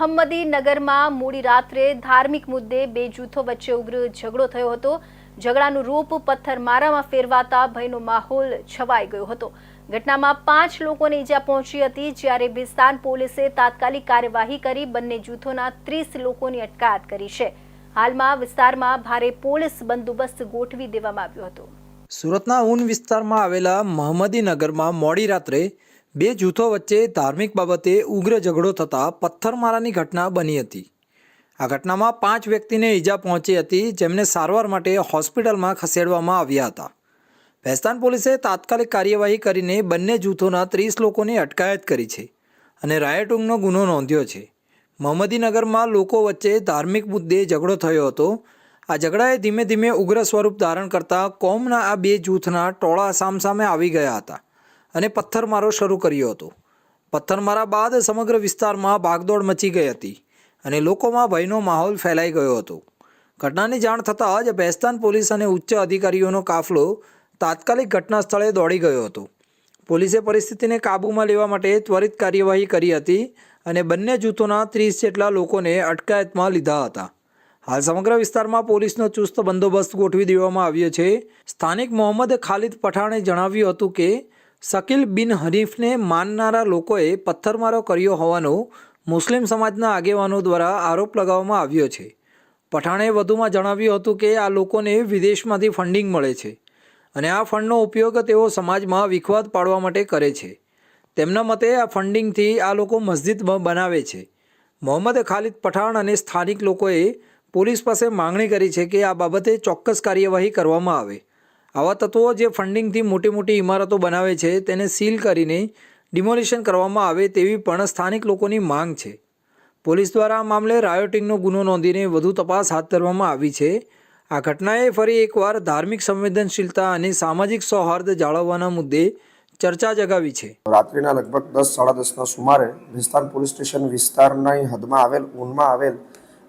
હમ્મદીનગરમાં મોડી રાત્રે ધાર્મિક મુદ્દે બે જૂથો વચ્ચે ઉગ્ર ઝઘડો થયો હતો. ઝઘડાનું રૂપ પથ્થરમારામાં ફેરવાતા ભયનો માહોલ છવાઈ ગયો હતો. ઘટનામાં પાંચ લોકોને ઈજા પહોંચી હતી, જ્યારે બિસ્તાન પોલીસે તાત્કાલિક કાર્યવાહી કરી બંને જૂથોના ત્રીસ લોકોની અટકાયત કરી છે. હાલમાં વિસ્તારમાં ભારે પોલીસ બંદોબસ્ત ગોઠવી દેવામાં આવ્યો હતો. સુરતના ઊન વિસ્તારમાં આવેલા મહમદીનગરમાં મોડી રાત્રે બે જૂથો વચ્ચે ધાર્મિક બાબતે ઉગ્ર ઝઘડો થતાં પથ્થરમારાની ઘટના બની હતી. આ ઘટનામાં પાંચ વ્યક્તિને ઈજા પહોંચી હતી, જેમને સારવાર માટે હોસ્પિટલમાં ખસેડવામાં આવ્યા હતા. ભેસ્તાન પોલીસે તાત્કાલિક કાર્યવાહી કરીને બંને જૂથોના ત્રીસ લોકોની અટકાયત કરી છે અને રાયટુંગનો ગુનો નોંધ્યો છે. મહમદીનગરમાં લોકો વચ્ચે ધાર્મિક મુદ્દે ઝઘડો થયો હતો. આ ઝઘડાએ ધીમે ધીમે ઉગ્ર સ્વરૂપ ધારણ કરતા કોમના આ બે જૂથના ટોળા સામસામે આવી ગયા હતા. અને પથ્થરમારો શરૂ કર્યો હતો. પથ્થરમારા બાદ સમગ્ર વિસ્તારમાં ભાગદોડ મચી ગઈ હતી અને લોકોમાં ભયનો માહોલ ફેલાઈ ગયો હતો. ઘટનાની જાણ થતાં જ બેસ્તાન પોલીસ અને ઉચ્ચ અધિકારીઓનો કાફલો તાત્કાલિક ઘટના સ્થળે દોડી ગયો હતો. પોલીસે પરિસ્થિતિને કાબૂમાં લેવા માટે ત્વરિત કાર્યવાહી કરી હતી અને બંને જૂથોના ત્રીસ જેટલા લોકોને અટકાયતમાં લીધા હતા. હાલ સમગ્ર વિસ્તારમાં પોલીસનો ચુસ્ત બંદોબસ્ત ગોઠવી દેવામાં આવ્યો છે. સ્થાનિક મોહમ્મદ ખાલિદ પઠાણે જણાવ્યું હતું કે શકીલ બિન હરીફને માનનારા લોકોએ પથ્થરમારો કર્યો હોવાનો મુસ્લિમ સમાજના આગેવાનો દ્વારા આરોપ લગાવવામાં આવ્યો છે. પઠાણે વધુમાં જણાવ્યું હતું કે આ લોકોને વિદેશમાંથી ફંડિંગ મળે છે અને આ ફંડનો ઉપયોગ તેઓ સમાજમાં વિખવાદ પાડવા માટે કરે છે. તેમના મતે આ ફંડિંગથી આ લોકો મસ્જિદ બનાવે છે. મોહમ્મદ ખાલિદ પઠાણ અને સ્થાનિક લોકોએ પોલીસ પાસે માંગણી કરી છે કે આ બાબતે ચોક્કસ કાર્યવાહી કરવામાં આવે. આવા તત્વો જે ફંડિંગથી મોટી મોટી ઇમારતો બનાવે છે, તેને સીલ કરીને ડિમોલિશન કરવામાં આવે તેવી પણ સ્થાનિક લોકોની માંગ છે. પોલીસ દ્વારા આ મામલે રાયોટિંગનો ગુનો નોંધીને વધુ તપાસ હાથ ધરવામાં આવી છે. આ ઘટનાએ ફરી એકવાર ધાર્મિક સંવેદનશીલતા અને સામાજિક સૌહાર્દ જાળવવાના મુદ્દે ચર્ચા જગાવી છે. રાત્રિના લગભગ દસ, સાડા દસના સુમારે વિસ્તાર પોલીસ સ્ટેશન વિસ્તારની હદમાં આવેલ, ઊનમાં આવેલ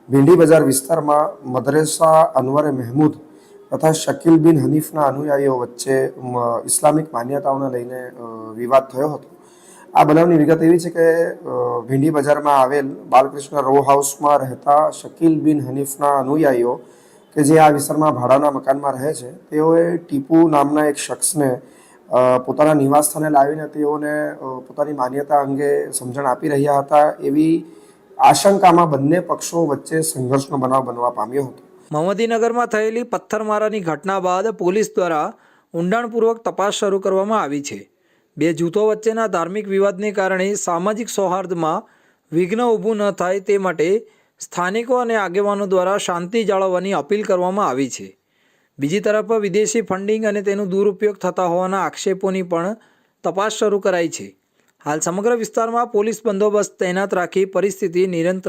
ભીંડી બજાર વિસ્તારમાં મદરેસા અનવરે મહેમૂદ તથા શકીલ બિન હનીફના અનુયાયીઓ વચ્ચે ઇસ્લામિક માન્યતાઓને લઈને વિવાદ થયો હતો. આ બનાવની વિગત એવી છે કે ભીંડી બજારમાં આવેલ બાલકૃષ્ણ રો હાઉસમાં રહેતા શકીલ બિન હનીફના અનુયાયીઓ કે જે આ વિસ્તારમાં ભાડાના મકાનમાં રહે છે, તેઓએ ટીપુ નામના એક શખ્સને પોતાના નિવાસ સ્થાને લાવીને તેઓને પોતાની માન્યતા અંગે સમજણ આપી રહ્યા હતા એવી આશંકામાં બંને પક્ષો વચ્ચે સંઘર્ષનો બનાવ બનવા પામ્યો હતો. મહમદીનગરમાં થયેલી પથ્થરમારાની ઘટના બાદ પોલીસ દ્વારા ઊંડાણપૂર્વક તપાસ શરૂ કરવામાં આવી છે. બે જૂથો વચ્ચેના ધાર્મિક વિવાદને કારણે સામાજિક સૌહાર્દમાં વિઘ્ન ઊભું ન થાય તે માટે સ્થાનિકો અને આગેવાનો દ્વારા શાંતિ જાળવવાની અપીલ કરવામાં આવી છે. બીજી તરફ વિદેશી ફંડિંગ અને તેનો દુરુપયોગ થતા હોવાના આક્ષેપોની પણ તપાસ શરૂ કરાઈ છે. હાલ સમગ્ર વિસ્તારમાં પોલીસ બંદોબસ્ત તૈનાત રાખી પરિસ્થિતિ નિરંતર